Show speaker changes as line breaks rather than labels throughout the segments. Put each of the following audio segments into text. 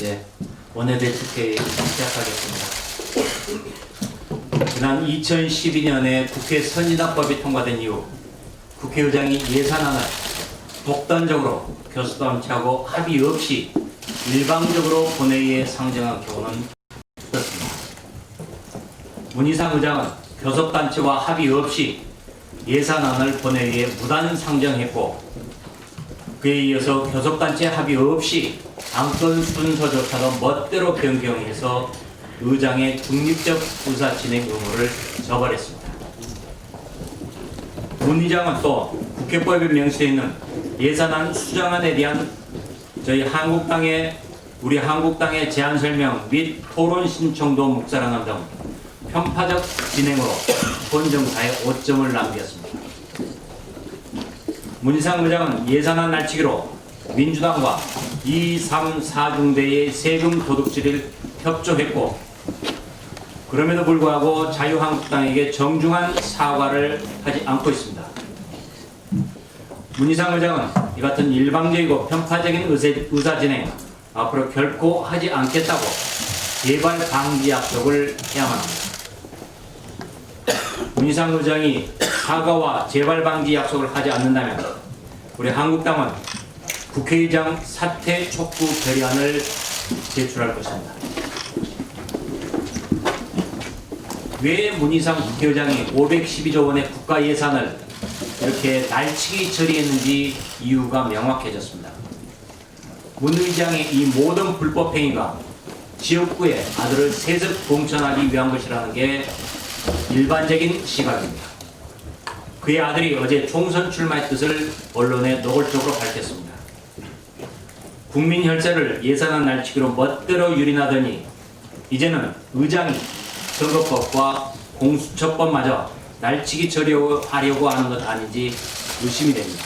예, 원내대 특회 시작하겠습니다. 지난 2012년에 국회 선진화법이 통과된 이후 국회의장이 예산안을 독단적으로 교수단체하고 합의 없이 일방적으로 본회의에 상정한 경우는 없었습니다. 문희상 의장은 교섭단체와 합의 없이 예산안을 본회의에 무단 상정했고 그에 이어서 교섭단체 합의 없이 안건 순서조차도 멋대로 변경해서 의장의 중립적 의사 진행 의무를 저버렸습니다. 문 의장은 또 국회법에 명시되어 있는 예산안 수정안에 대한 저희 한국당의 우리 한국당의 제안 설명 및 토론 신청도 묵살하는 등 편파적 진행으로 본 정사에 오점을 남겼습니다. 문희상 의장은 예산안 날치기로 민주당과 2, 3, 4중대의 세금 도둑질을 협조했고 그럼에도 불구하고 자유한국당에게 정중한 사과를 하지 않고 있습니다. 문희상 의장은 이 같은 일방적이고 편파적인 의세- 의사 진행 앞으로 결코 하지 않겠다고 재발 방지 약속을 해야만 합니다. 문희상 의장이 사과와 재발 방지 약속을 하지 않는다면 우리 한국당은 국회의장 사퇴 촉구 결의안을 제출할 것입니다. 왜 문희상 국회의장이 512조 원의 국가 예산을 이렇게 날치기 처리했는지 이유가 명확해졌습니다. 문 의장의 이 모든 불법 행위가 지역구의 아들을 세습 공천하기 위한 것이라는 게 일반적인 시각입니다. 그의 아들이 어제 총선 출마의 뜻을 언론에 노골적으로 밝혔습니다. 국민 혈세를 예산안 날치기로 멋대로 유린하더니 이제는 의장이 선거법과 공수처법마저 날치기 처리하려고 하는 것 아닌지 의심이 됩니다.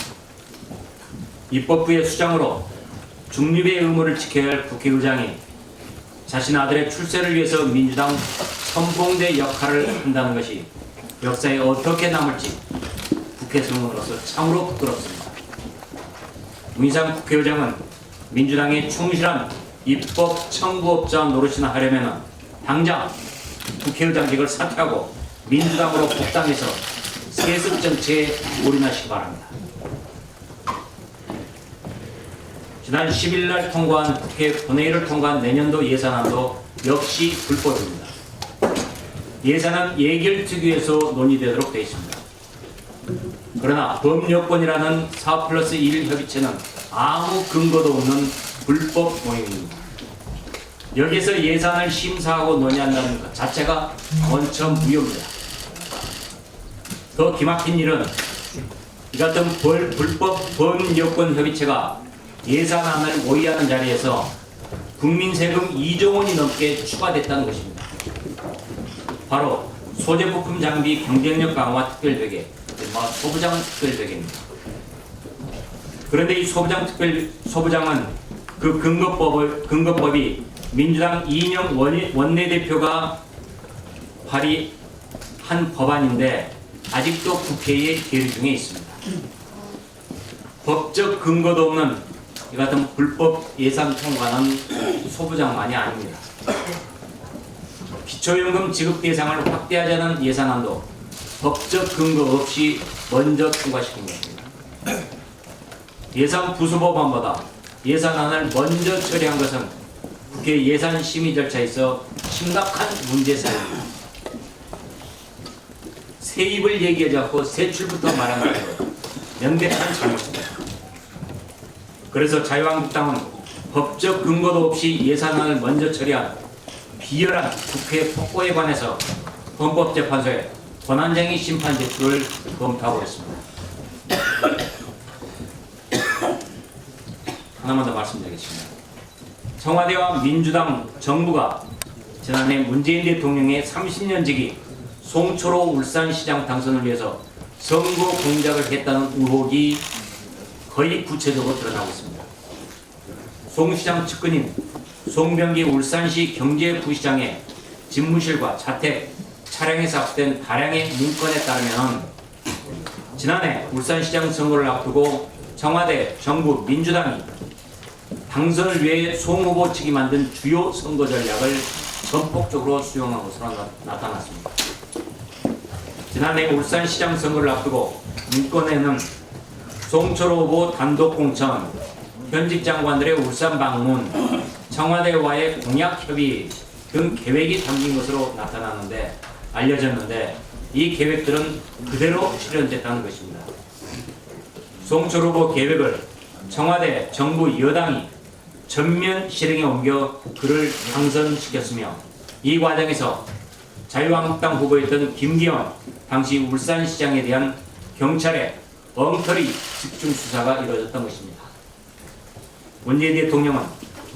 입법부의 수장으로 중립의 의무를 지켜야 할 국회의장이 자신 아들의 출세를 위해서 민주당 선봉대 역할을 한다는 것이 역사에 어떻게 남을지 국회 성원으로서 참으로 부끄럽습니다. 문희상 국회의장은 민주당의 충실한 입법 청구업자 노릇이나 하려면 당장 국회의장직을 사퇴하고 민주당으로 복당해서 세습 정치에 올인하시기 바랍니다. 지난 10일 날 통과한 국회 본회의를 통과한 내년도 예산안도 역시 불법입니다. 예산안 예결 특위에서 논의되도록 되어 있습니다. 그러나 법여권이라는 4 플러스 1 협의체는 아무 근거도 없는 불법 모임입니다. 여기서 예산을 심사하고 논의한다는 것 자체가 원천 무효입니다. 더 기막힌 일은 이 같은 벌, 불법 범여권 협의체가 예산안을 모의하는 자리에서 국민 세금 2조 원이 넘게 추가됐다는 것입니다. 바로 소재 부품 장비 경쟁력 강화 특별회계, 뭐 소부장 특별회계입니다. 그런데 이 소부장 특별 소부장은 그 근거법을 근거법이 민주당 이인영 원내- 원내대표가 발의한 법안인데 아직도 국회에 계류 중에 있습니다. 법적 근거도 없는 이 같은 불법 예산 통과는 소부장만이 아닙니다. 기초연금 지급 대상을 확대하자는 예산안도 법적 근거 없이 먼저 통과시킨 것입니다. 예산 부수법안보다 예산안을 먼저 처리한 것은 국회 예산 심의 절차에서 심각한 문제사입니다. 세입을 얘기하지 않고 세출부터 말하는 것은 명백한 잘못입니다. 그래서 자유한국당은 법적 근거도 없이 예산안을 먼저 처리한 비열한 국회 폭거에 관해서 헌법재판소에 권한쟁의 심판 제출을 검토하고 있습니다. 하나만 더 말씀드리겠습니다. 청와대와 민주당 정부가 지난해 문재인 대통령의 30년 지기 송초로 울산시장 당선을 위해서 선거 공작을 했다는 의혹이 거의 구체적으로 드러나고 있습니다. 송 시장 측근인 송병기 울산시 경제부시장의 집무실과 자택, 차량에서 압수된 다량의 문건에 따르면 지난해 울산시장 선거를 앞두고 청와대, 정부, 민주당이 당선을 위해 송 후보 측이 만든 주요 선거 전략을 전폭적으로 수용한 것으로 나- 나타났습니다. 지난해 울산시장 선거를 앞두고 문건에는 송철호 후보 단독 공천, 현직 장관들의 울산 방문, 청와대와의 공약 협의 등 계획이 담긴 것으로 나타났는데 알려졌는데 이 계획들은 그대로 실현됐다는 것입니다. 송철 후보 계획을 청와대 정부 여당이 전면 실행에 옮겨 그를 당선시켰으며 이 과정에서 자유한국당 후보였던 김기현 당시 울산시장에 대한 경찰의 엉터리 집중 수사가 이루어졌던 것입니다. 문재인 대통령은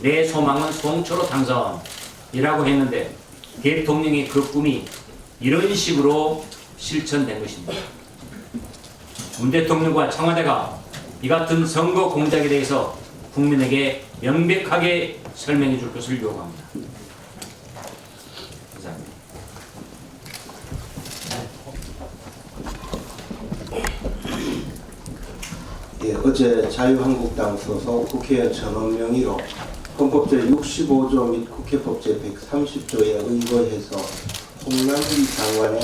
내 소망은 송초로 당선이라고 했는데 대통령의 그 꿈이 이런 식으로 실천된 것입니다. 문 대통령과 청와대가 이 같은 선거 공작에 대해서 국민에게 명백하게 설명해 줄 것을 요구합니다.
예, 어제 자유한국당 소속 국회의원 전원 명의로 헌법 제 65조 및 국회법 제 130조에 의거해서 홍남기 장관의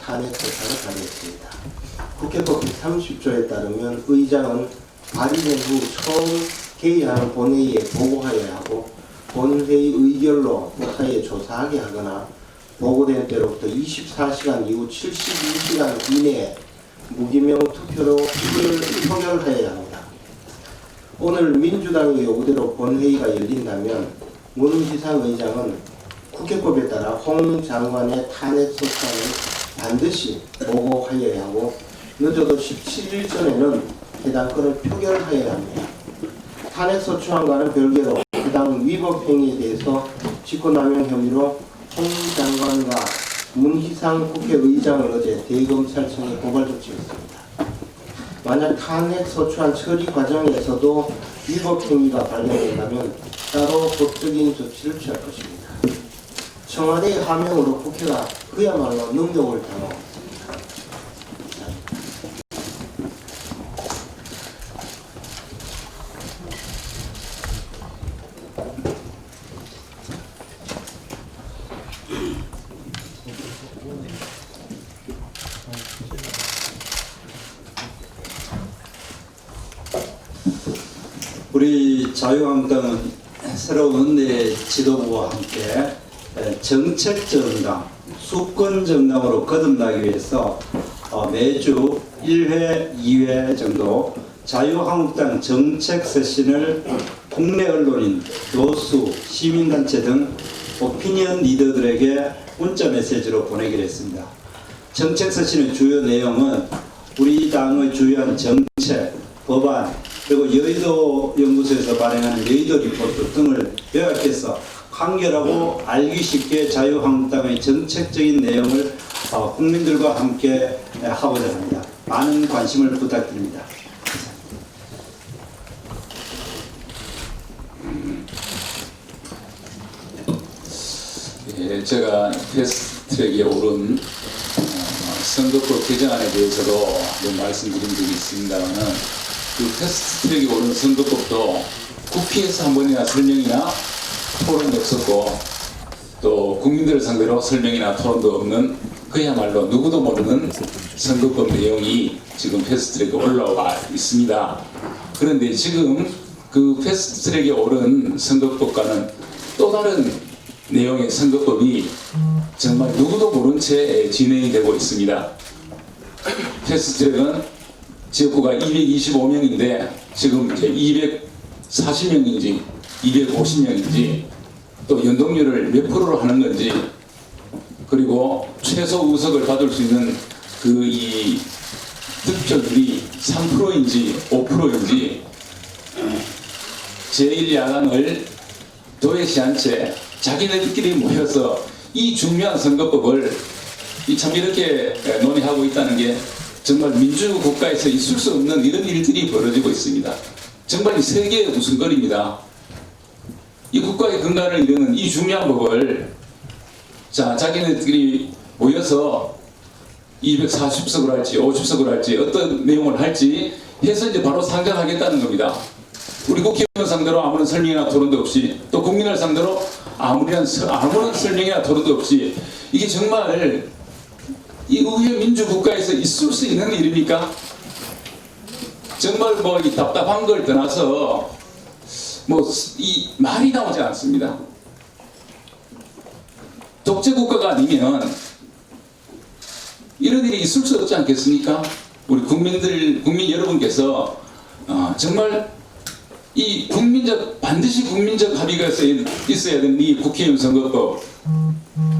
탄핵 소사를 발의했습니다. 국회법 130조에 따르면 의장은 발의된 후 처음 개의하는 본회의에 보고하여야 하고 본회의 의결로 국회에 조사하게 하거나 보고된 때로부터 24시간 이후 72시간 이내에 무기명 투표로 표결, 표결하여야 합니다. 오늘 민주당의 요구대로 본회의가 열린다면 문희상 의장은 국회법에 따라 홍 장관의 탄핵 소장을 반드시 보고하여야 하고 늦어도 17일 전에는 해당 건을 표결하여야 합니다. 탄핵 소추안과는 별개로 해당 위법 행위에 대해서 직권남용 혐의로 홍 장관과 문희상 국회의장을 어제 대검찰청에 고발 조치했습니다. 만약 탄핵 소추안 처리 과정에서도 위법 행위가 발견된다면 따로 법적인 조치를 취할 것입니다. 청와대의 하명으로 국회가 그야말로 능력을 당하고
우리 자유한국당은 새로운 내 지도부와 함께 정책 정당, 수권 정당으로 거듭나기 위해서 어, 매주 1회, 2회 정도 자유한국당 정책 세신을 국내 언론인, 교수, 시민단체 등 오피니언 리더들에게 문자 메시지로 보내기로 했습니다. 정책 서 신의 주요 내용은 우리 당의 주요한 정책, 법안, 그리고 여의도 연구소에서 발행하는 여의도 리포트 등을 요약해서 간결하고 알기 쉽게 자유한국당의 정책적인 내용을 어, 국민들과 함께 하고자 합니다. 많은 관심을 부탁드립니다.
예, 제가 패스트트랙에 오른 어, 선거법 개정안에 대해서도 좀 말씀드린 적이 있습니다만은 그 패스트트랙에 오른 선거법도 국회에서 한 번이나 설명이나 토론도 없었고 또 국민들을 상대로 설명이나 토론도 없는 그야말로 누구도 모르는 선거법 내용이 지금 패스트트랙에 올라와 있습니다. 그런데 지금 그 패스트트랙에 오른 선거법과는 또 다른 내용의 선거법이 정말 누구도 모른 채 진행이 되고 있습니다. 패스트트랙은 지역구가 225명인데 지금 이제 240명인지 250명인지 또 연동률을 몇 프로로 하는 건지 그리고 최소 우석을 받을 수 있는 그 이 득표율이 3%인지 5%인지 제1야당을 도외시한 채 자기네들끼리 모여서 이 중요한 선거법을 이참 이렇게 논의하고 있다는 게 정말 민주국가에서 있을 수 없는 이런 일들이 벌어지고 있습니다. 정말 이 세계의 웃음거리입니다. 이 국가의 근간을 이루는 이 중요한 법을 자 자기네들이 모여서 240석을 할지 50석을 할지 어떤 내용을 할지 해서 이제 바로 상정하겠다는 겁니다. 우리 국회의원 상대로 아무런 설명이나 토론도 없이 또 국민을 상대로 아무런 서- 아무런 설명이나 토론도 없이 이게 정말 이 의회 민주 국가에서 있을 수 있는 일입니까? 정말 뭐 이 답답한 걸 떠나서 뭐 이 말이 나오지 않습니다. 독재 국가가 아니면 이런 일이 있을 수 없지 않겠습니까? 우리 국민들 국민 여러분께서 어, 정말 이 국민적 반드시 국민적 합의가 있어야, 되는 이 국회의원 선거법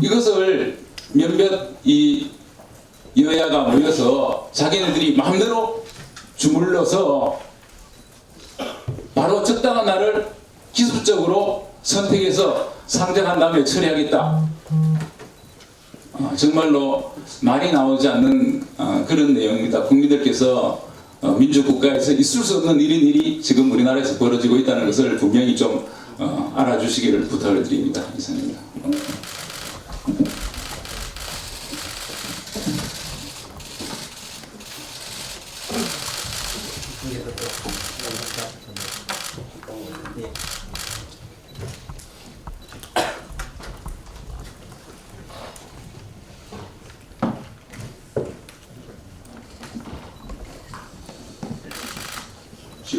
이것을 몇몇 이 여야가 모여서 자기네들이 마음대로 주물러서 바로 적당한 날을 기술적으로 선택해서 상정한 다음에 처리하겠다. 어, 정말로 말이 나오지 않는 어, 그런 내용입니다. 국민들께서 어, 민주국가에서 있을 수 없는 일인 일이 지금 우리나라에서 벌어지고 있다는 것을 분명히 좀 어, 알아주시기를 부탁을 드립니다. 이상입니다.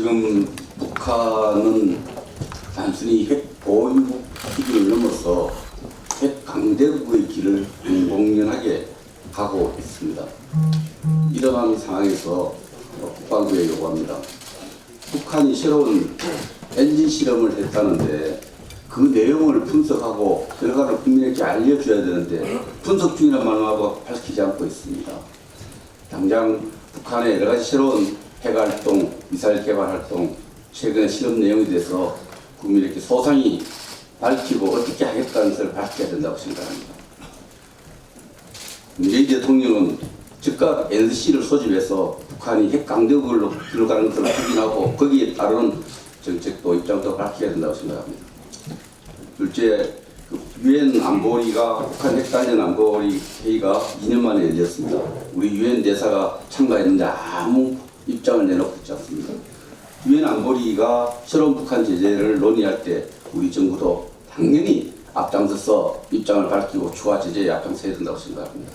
지금 북한은 단순히 핵 보유국 기준을 넘어서 핵 강대국의 길을 공공연하게 가고 있습니다. 이러한 상황에서 어, 국방부에 요구합니다. 북한이 새로운 엔진 실험을 했다는데 그 내용을 분석하고 결과를 국민에게 알려줘야 되는데 분석 중이란 말하고 밝히지 않고 있습니다. 당장 북한의 여러 가지 새로운 핵 활동, 미사일 개발 활동, 최근의 실험 내용에 대해서 국민에게 소상히 밝히고 어떻게 하겠다는 것을 밝혀야 된다고 생각합니다. 문재인 대통령은 즉각 NC를 소집해서 북한이 핵 강대국으로 들어가는 것을 확인하고 거기에 따르는 정책도 입장도 밝혀야 된다고 생각합니다. 둘째, 그 유엔 안보리가 북한 핵단전 안보리 회의가 2년 만에 열렸습니다. 우리 유엔 대사가 참가했는데 아무 입장을 내놓고 있지 않습니다. 유엔 안보리가 새로운 북한 제재를 논의할 때 우리 정부도 당연히 앞장서서 입장을 밝히고 추가 제재에 앞장서야 된다고 생각합니다.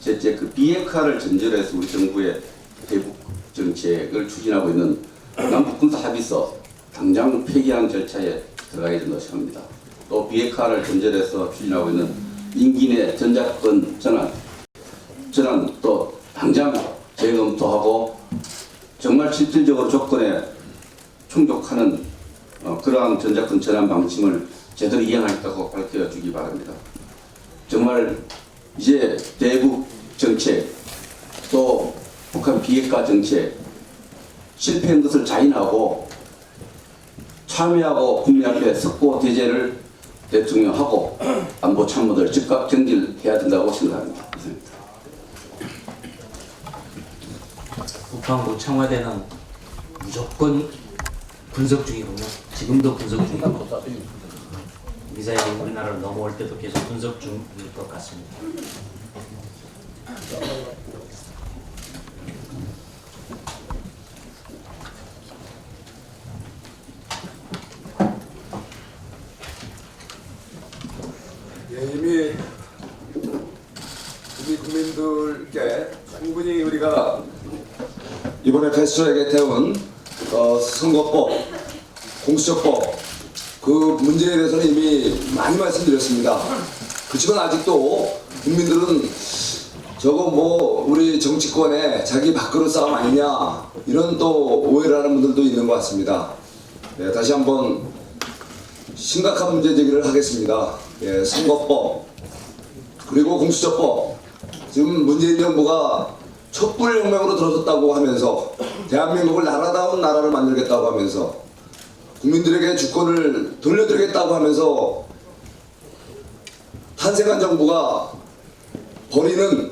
셋째, 그 비핵화를 전제로 해서 우리 정부의 대북 정책을 추진하고 있는 남북 군사 합의서 당장 폐기하는 절차에 들어가야 된다고 생각합니다. 또 비핵화를 전제로 해서 추진하고 있는 임기 내 전자권 전환, 전환 또 당장 재검토하고 정말 실질적으로 조건에 충족하는 어, 그러한 전자권 전환 방침을 제대로 이행하겠다고 밝혀주기 바랍니다. 정말 이제 대북 정책 또 북한 비핵화 정책 실패한 것을 자인하고 참여하고 국민 앞에 석고 대제를 대통령하고 안보 참모들 즉각 경질해야 된다고 생각합니다.
국방부 청와대는 무조건 분석 중이군요. 지금도 분석 중이고 미사일이 우리나라로 넘어올 때도 계속 분석 중일 것 같습니다.
예, 이미 우리 국민들께 충분히 우리가 이번에 태운 어, 선거법, 공수처법 그 문제에 대해서는 이미 많이 말씀드렸습니다. 그렇지만 아직도 국민들은 저거 뭐 우리 정치권에 자기 밖으로 싸움 아니냐 이런 또 오해를 하는 분들도 있는 것 같습니다. 네, 다시 한번 심각한 문제 제기를 하겠습니다. 예, 선거법 그리고 공수처법 지금 문재인 정부가 촛불 혁명으로 들어섰다고 하면서 대한민국을 나라다운 나라를 만들겠다고 하면서 국민들에게 주권을 돌려드리겠다고 하면서 탄생한 정부가 벌이는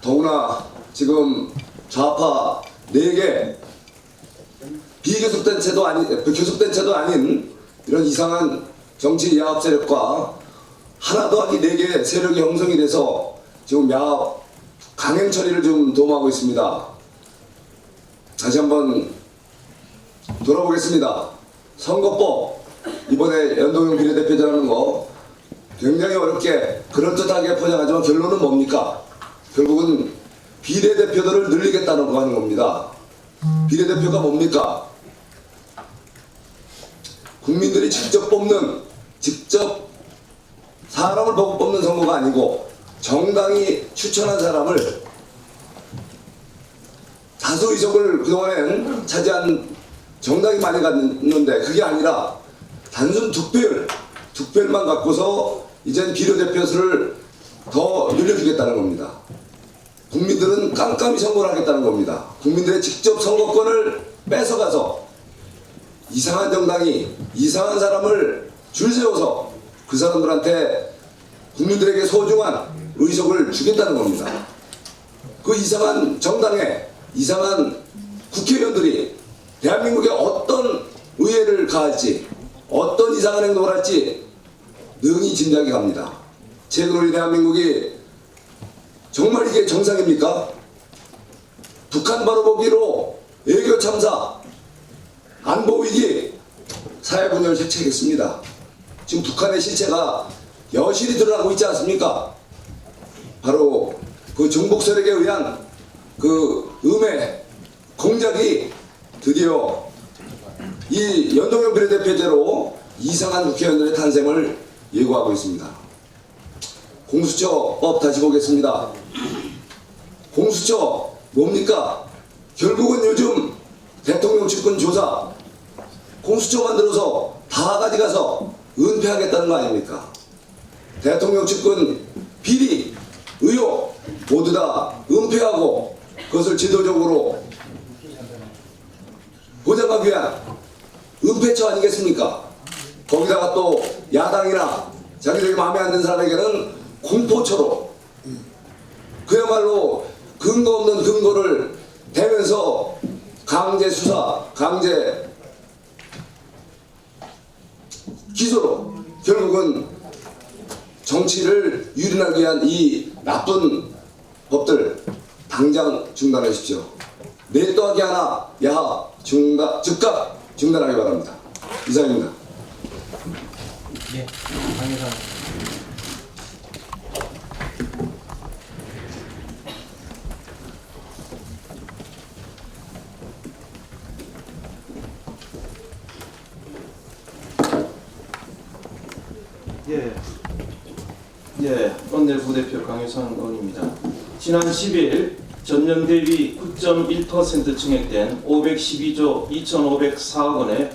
더구나 지금 좌파 4개 비교섭된 채도 아니 교섭된 채도 아닌 이런 이상한 정치 야합 세력과 하나 더하기 네 개의 세력이 형성이 돼서 지금 야합 강행 처리를 좀 도모하고 있습니다. 다시 한번 돌아보겠습니다. 선거법 이번에 연동형 비례대표제라는 거 굉장히 어렵게 그럴듯하게 포장하지만 결론은 뭡니까? 결국은 비례대표들을 늘리겠다는 거 하는 겁니다. 비례대표가 뭡니까? 국민들이 직접 뽑는 직접 사람을 보고 뽑는 선거가 아니고 정당이 추천한 사람을 다수 의석을 그동안엔 차지한 정당이 많이 갔는데 그게 아니라 단순 득표율, 득표율만 갖고서 이젠 비례대표 수를 더 늘려주겠다는 겁니다. 국민들은 깜깜이 선거를 하겠다는 겁니다. 국민들의 직접 선거권을 뺏어가서 이상한 정당이 이상한 사람을 줄 세워서 그 사람들한테 국민들에게 소중한 의석을 주겠다는 겁니다. 그 이상한 정당에 이상한 국회의원들이 대한민국에 어떤 의회를 가할지 어떤 이상한 행동을 할지 능히 짐작이 갑니다. 최근 우리 대한민국이 정말 이게 정상입니까? 북한 바로 보기로 외교 참사 안보 위기 사회 분열 해체겠습니다. 지금 북한의 실체가 여실히 드러나고 있지 않습니까? 바로 그 정복 세력에 의한 그 음해 공작이 드디어 이 연동형 비례대표제로 이상한 국회의원들의 탄생을 예고하고 있습니다. 공수처법 다시 보겠습니다. 공수처 뭡니까? 결국은 요즘 대통령 측근 조사 공수처 만들어서 다 가져가서 은폐하겠다는 거 아닙니까? 대통령 측근 비리, 의혹 모두 다 은폐하고 그것을 제도적으로 보장하기 위한 은폐처 아니겠습니까? 거기다가 또 야당이나 자기들이 마음에 안 드는 사람에게는 공포처로 그야말로 근거 없는 근거를 대면서 강제 수사, 강제 기소로 결국은 정치를 유린하기 위한 이 나쁜 법들 당장 중단하십시오. 내 또하기 하나 야하 중단 즉각 중단하기 바랍니다. 이상입니다.
예, 강의사.
예, 예, 원내 부대표 강효상 의원입니다. 지난 10일 전년 대비 9.1% 증액된 512조 2,504억 원의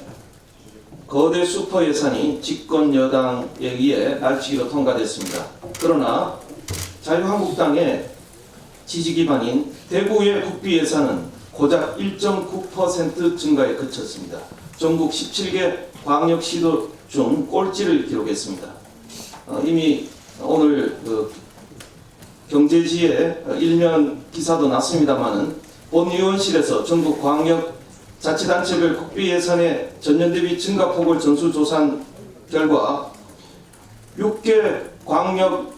거대 슈퍼 예산이 집권 여당에 의해 날치기로 통과됐습니다. 그러나 자유한국당의 지지 기반인 대구의 국비 예산은 고작 1.9% 증가에 그쳤습니다. 전국 17개 광역시도 중 꼴찌를 기록했습니다. 어, 이미 오늘 그 경제지에 일면 기사도 났습니다만은 본의원실에서 전국 광역 자치단체별 국비 예산의 전년 대비 증가 폭을 전수조사한 결과 6개 광역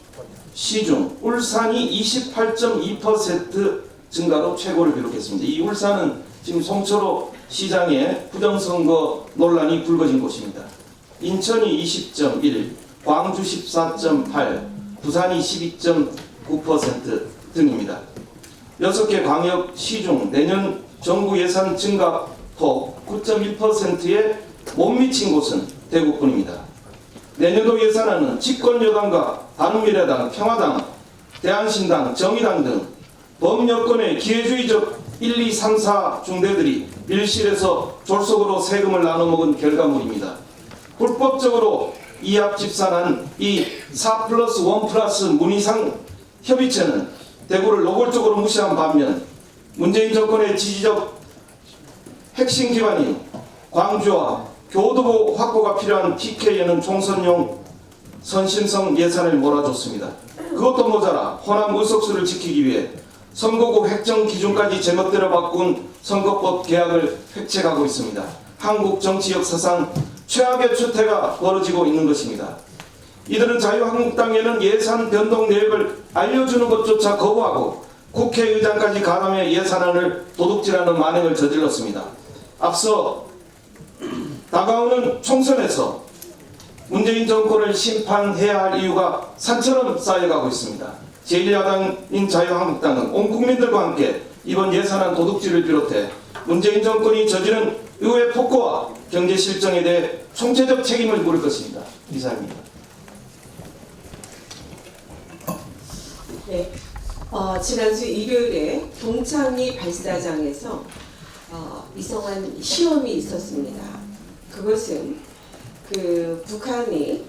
시 중 울산이 28.2% 증가로 최고를 기록했습니다. 이 울산은 지금 송철호 시장의 부정선거 논란이 불거진 곳입니다. 인천이 20.1, 광주 14.8, 부산이 12.9% 등입니다. 6개 광역 시 중 내년 정부 예산 증가폭 9.1%에 못 미친 곳은 대구뿐입니다. 내년도 예산안은 집권 여당과 바른미래당, 평화당, 대한신당, 정의당 등 범여권의 기회주의적 1, 2, 3, 4 중대들이 밀실에서 졸속으로 세금을 나눠먹은 결과물입니다. 불법적으로 이합 집산한 이4 플러스 1 플러스 문희상 협의체는 대구를 노골적으로 무시한 반면 문재인 정권의 지지적 핵심 기반인 광주와 교도보 확보가 필요한 TK에는 총선용 선심성 예산을 몰아줬습니다. 그것도 모자라 호남 의석수를 지키기 위해 선거구 획정 기준까지 제멋대로 바꾼 선거법 개혁을 획책하고 있습니다. 한국 정치 역사상 최악의 추태가 벌어지고 있는 것입니다. 이들은 자유한국당에는 예산 변동 내역을 알려주는 것조차 거부하고 국회의장까지 가담해 예산안을 도둑질하는 만행을 저질렀습니다. 앞서 다가오는 총선에서 문재인 정권을 심판해야 할 이유가 산처럼 쌓여가고 있습니다. 제1야당인 자유한국당은 온 국민들과 함께 이번 예산안 도둑질을 비롯해 문재인 정권이 저지른 의회 폭거와 경제 실정에 대해 총체적 책임을 물을 것입니다. 이상입니다.
네, 어, 지난주 일요일에 동창리 발사장에서 어, 이성한 시험이 있었습니다. 그것은 그 북한이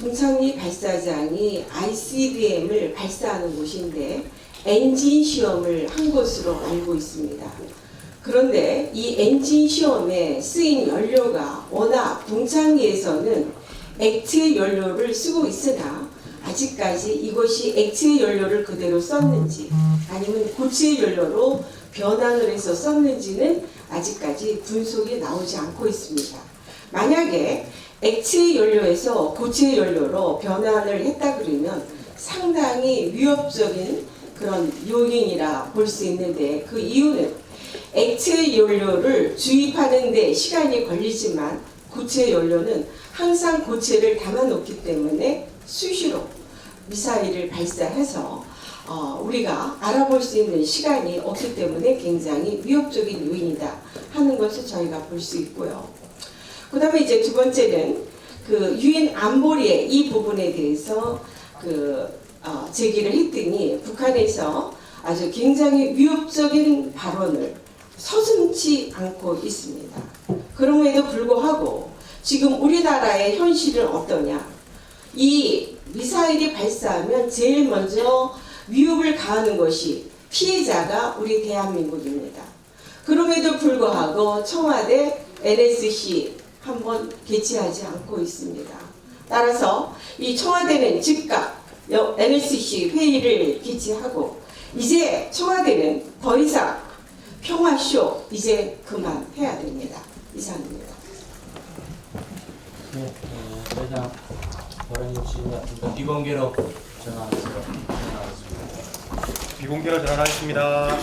동창리 발사장이 ICBM을 발사하는 곳인데 엔진 시험을 한 것으로 알고 있습니다. 그런데 이 엔진 시험에 쓰인 연료가 워낙 동창리에서는 액체 연료를 쓰고 있으나 아직까지 이것이 액체 연료를 그대로 썼는지 아니면 고체 연료로 변환을 해서 썼는지는 아직까지 분석이 나오지 않고 있습니다. 만약에 액체 연료에서 고체 연료로 변환을 했다 그러면 상당히 위협적인 그런 요인이라 볼 수 있는데 그 이유는 액체 연료를 주입하는데 시간이 걸리지만 고체 연료는 항상 고체를 담아놓기 때문에 수시로 미사일을 발사해서 어, 우리가 알아볼 수 있는 시간이 없기 때문에 굉장히 위협적인 요인이다 하는 것을 저희가 볼 수 있고요. 그 다음에 이제 두 번째는 그 유엔 안보리의 이 부분에 대해서 그 어, 제기를 했더니 북한에서 아주 굉장히 위협적인 발언을 서슴지 않고 있습니다. 그럼에도 불구하고 지금 우리나라의 현실은 어떠냐? 이 미사일이 발사하면 제일 먼저 위협을 가하는 것이 피해자가 우리 대한민국입니다. 그럼에도 불구하고 청와대 NSC 한번 개최하지 않고 있습니다. 따라서 이 청와대는 즉각 NSC 회의를 개최하고 이제 청와대는 더 이상 평화쇼 이제 그만해야 됩니다. 이상입니다.
네, 어, 회장 발언 주시면 비공개로 전화하겠습니다.
비공개로 전환하겠습니다.